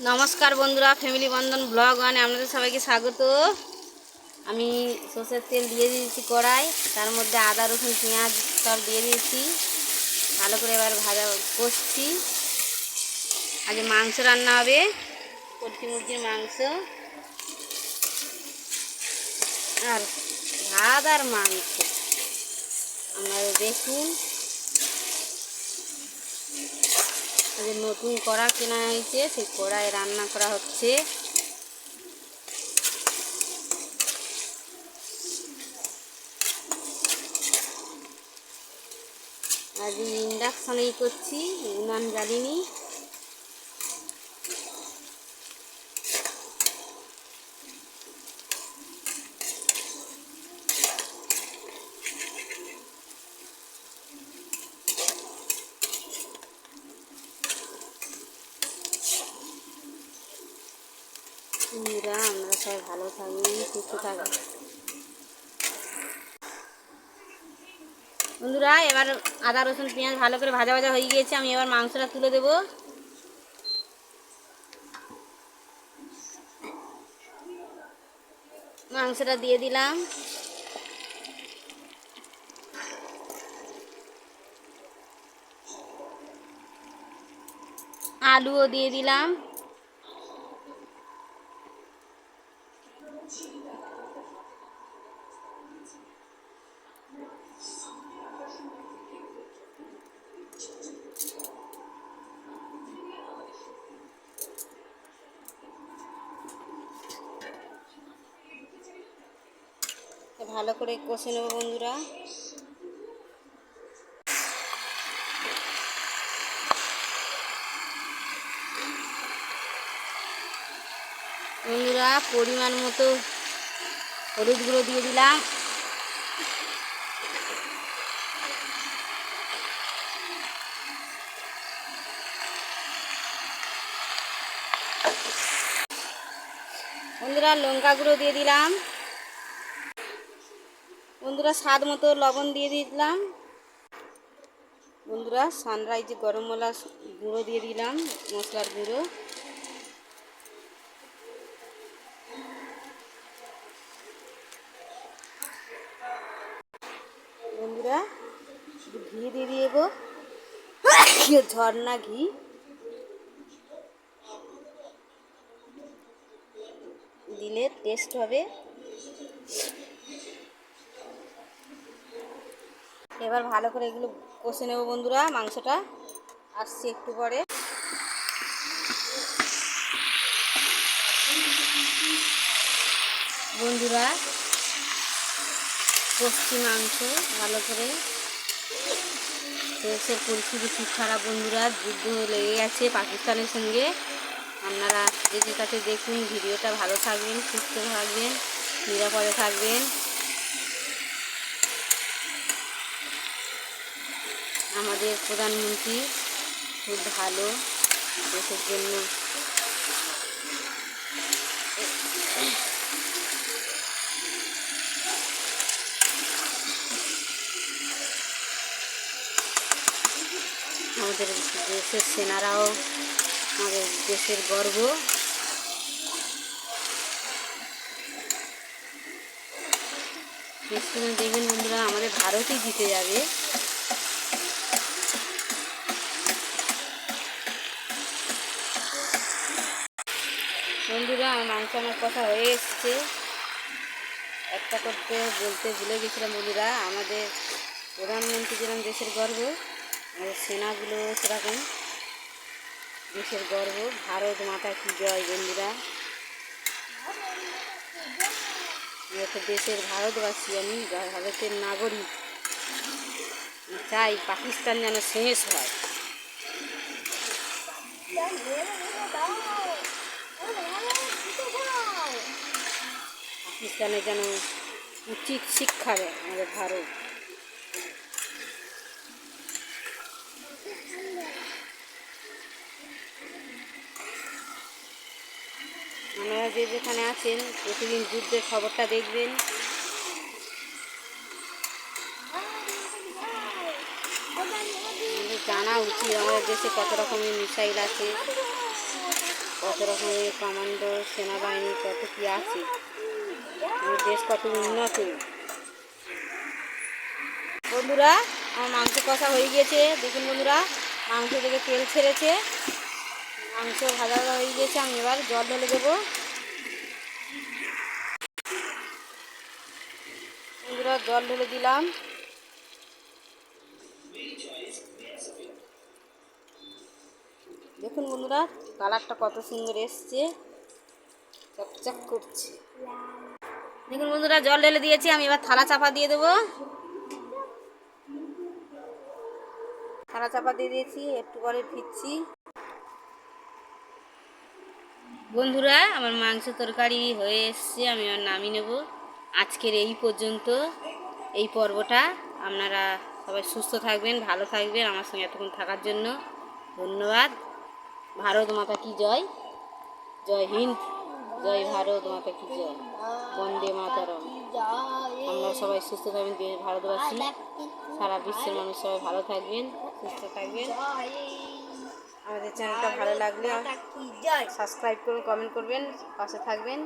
নমস্কার বন্ধুরা ফ্যামিলি বন্ধন ব্লগ ওয়ানে আপনাদের সবাইকে স্বাগত। আমি সর্ষের তেল দিয়ে দিয়েছি কড়াই, তার মধ্যে আদা, রসুন, পেঁয়াজ সব দিয়ে দিয়েছি। ভালো করে এবার ভাজা কষছি। আজ মাংস রান্না হবে পোলট্রি মুরগির মাংস। আর ভাত আর মাংস। আপনারা দেখুন। যে নতুন কড়া কেনা হয়েছে, সেই কড়ায় রান্না করা হচ্ছে। আজ ইন্ডাকশনেই করছি, উনান জ্বালিনি। বন্ধুরা আমরা সবাই ভালো থাকবেন, সুস্থ থাকবেন। বন্ধুরা, এবার আদা, রসুন, পেঁয়াজ ভালো করে ভাজা ভাজা হয়ে গিয়েছে, আমি এবার মাংসটা তুলে দেব। মাংসটা দিয়ে দিলাম। আলুও দিয়ে দিলাম। ভালো করে কষে নেব বন্ধুরা। বন্ধুরা, পরিমাণ মতো হলুদ গুঁড়ো দিয়ে দিলাম। বন্ধুরা, লঙ্কা গুঁড়ো দিয়ে দিলাম। বন্ধুরা, স্বাদ মতো লবণ দিয়ে দিলাম। বন্ধুরা সানরাইজ গরম মশলা গুঁড়ো দিয়ে দিলাম, মশলার গুঁড়ো। বন্ধুরা ঘি দিয়ে গো ঝর্ণা ঘি। দিলে টেস্ট হবে। এবার ভালো করে এগুলো কষে নেব বন্ধুরা, মাংসটা। আসছি একটু পরে। বন্ধুরা, কষছি মাংস ভালো করে। দেশের পরিস্থিতি খুব খারাপ বন্ধুরা, যুদ্ধ লেগে গেছে পাকিস্তানের সঙ্গে। আপনারা যে কাছে দেখুন, ভিডিওটা ভালো থাকবেন, সুস্থ থাকবেন, নিরাপদে থাকবেন। আমাদের প্রধানমন্ত্রী খুব ভালো, দেশের জন্য। আমাদের দেশের সেনারাও, আমাদের দেশের গর্ব। দেখবেন বন্ধুরা, আমাদের ভারতই জিতে যাবে। বন্ধুরা, আমার মাংস আমার কথা হয়ে এসছে। একটা করতে বলতে ভুলে গেছিলাম বন্ধুরা, আমাদের প্রধানমন্ত্রী যেরকম দেশের গর্ব, আমাদের সেনাগুলো সেরকম দেশের গর্ব। ভারত মাতা কি জয় বন্ধুরা। একটা দেশের ভারতবাসী, আমি ভারতের নাগরিক। চাই পাকিস্তান যেন শেষ হয়। পাকিস্তানে যেন উচিত শিক্ষা দেয় আমাদের ভারত। আপনারা যে যেখানে আছেন, প্রতিদিন যুদ্ধের খবরটা দেখবেন। জানা উচিত আমাদের দেশে কত রকমের মিসাইল আছে, কত রকমের কমান্ডো সেনাবাহিনী, কত কি আছে। বন্ধুরা, আমার মাংস কষা হয়ে গিয়েছে। দেখুন বন্ধুরা, মাংস থেকে তেল ছেড়েছে। মাংস ভাজা ভাজা হয়ে গিয়েছে। আমি এবার জল ঢেলে দেবো। বন্ধুরা, জল ঢেলে দিলাম। দেখুন বন্ধুরা, কালারটা কত সুন্দর এসছে। চকচক করছে। দেখুন বন্ধুরা, জল ঢেলে দিয়েছি, আমি এবার থালা চাপা দিয়ে দেবো। থালা চাপা দিয়ে দিয়েছি, একটু পরে ফিরছি। বন্ধুরা, আমার মাংস তরকারি হয়ে এসছে, আমি আর নামিয়ে নেব। আজকের এই পর্যন্ত, এই পর্বটা। আপনারা সবাই সুস্থ থাকবেন, ভালো থাকবেন, আমার সঙ্গে এতক্ষণ থাকার জন্য। ধন্যবাদ। ভারত মাতা কি জয়? জয় হিন্দ। জয় ভারত মাতা কি জয়। বন্দে মাতারম। আমরা সবাই সুস্থ থাকবেন দেশ ভারতবাসী। সারা বিশ্বের মানুষ সবাই ভালো থাকবেন সুস্থ থাকবেন। আমাদের চ্যানেলটা ভালো লাগলে সাবস্ক্রাইব করুন কমেন্ট করবেন পাশে থাকবেন।